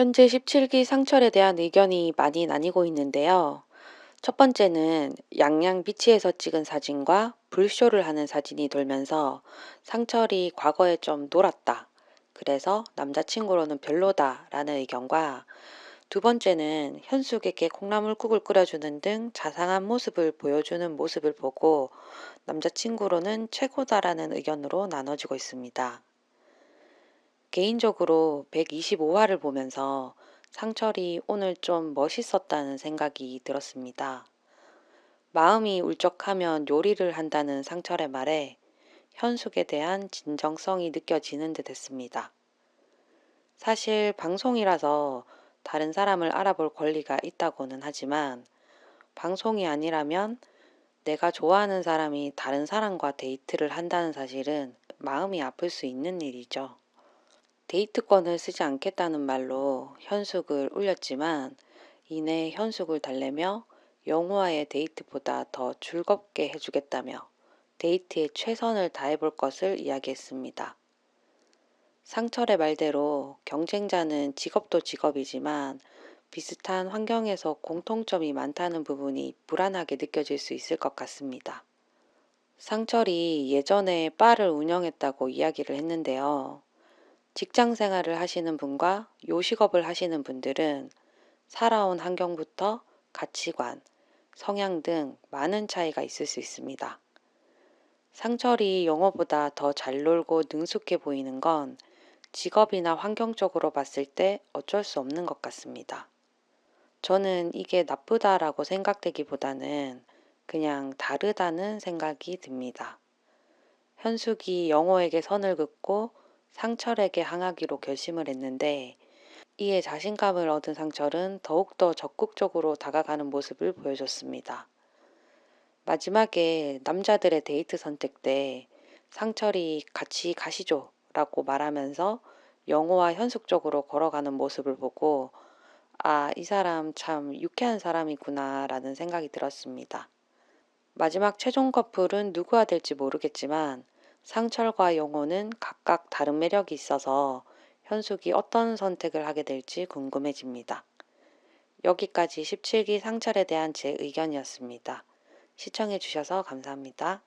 현재 17기 상철에 대한 의견이 많이 나뉘고 있는데요. 첫 번째는 양양 비치에서 찍은 사진과 불쇼를 하는 사진이 돌면서 상철이 과거에 좀 놀았다. 그래서 남자친구로는 별로다 라는 의견과 두 번째는 현숙에게 콩나물국을 끓여주는 등 자상한 모습을 보여주는 모습을 보고 남자친구로는 최고다라는 의견으로 나눠지고 있습니다. 개인적으로 125화를 보면서 상철이 오늘 좀 멋있었다는 생각이 들었습니다. 마음이 울적하면 요리를 한다는 상철의 말에 현숙에 대한 진정성이 느껴지는 듯 했습니다. 사실 방송이라서 다른 사람을 알아볼 권리가 있다고는 하지만 방송이 아니라면 내가 좋아하는 사람이 다른 사람과 데이트를 한다는 사실은 마음이 아플 수 있는 일이죠. 데이트권을 쓰지 않겠다는 말로 현숙을 울렸지만 이내 현숙을 달래며 영호와의 데이트보다 더 즐겁게 해주겠다며 데이트에 최선을 다해볼 것을 이야기했습니다. 상철의 말대로 경쟁자는 직업도 직업이지만 비슷한 환경에서 공통점이 많다는 부분이 불안하게 느껴질 수 있을 것 같습니다. 상철이 예전에 바를 운영했다고 이야기를 했는데요. 직장 생활을 하시는 분과 요식업을 하시는 분들은 살아온 환경부터 가치관, 성향 등 많은 차이가 있을 수 있습니다. 상철이 영어보다 더 잘 놀고 능숙해 보이는 건 직업이나 환경적으로 봤을 때 어쩔 수 없는 것 같습니다. 저는 이게 나쁘다라고 생각되기보다는 그냥 다르다는 생각이 듭니다. 현숙이 영호에게 선을 긋고 상철에게 항하기로 결심을 했는데 이에 자신감을 얻은 상철은 더욱더 적극적으로 다가가는 모습을 보여줬습니다. 마지막에 남자들의 데이트 선택 때 상철이 같이 가시죠 라고 말하면서 영호와 현숙 쪽으로 걸어가는 모습을 보고 아, 이 사람 참 유쾌한 사람이구나 라는 생각이 들었습니다. 마지막 최종 커플은 누구가 될지 모르겠지만 상철과 영호는 각각 다른 매력이 있어서 현숙이 어떤 선택을 하게 될지 궁금해집니다. 여기까지 17기 상철에 대한 제 의견이었습니다. 시청해주셔서 감사합니다.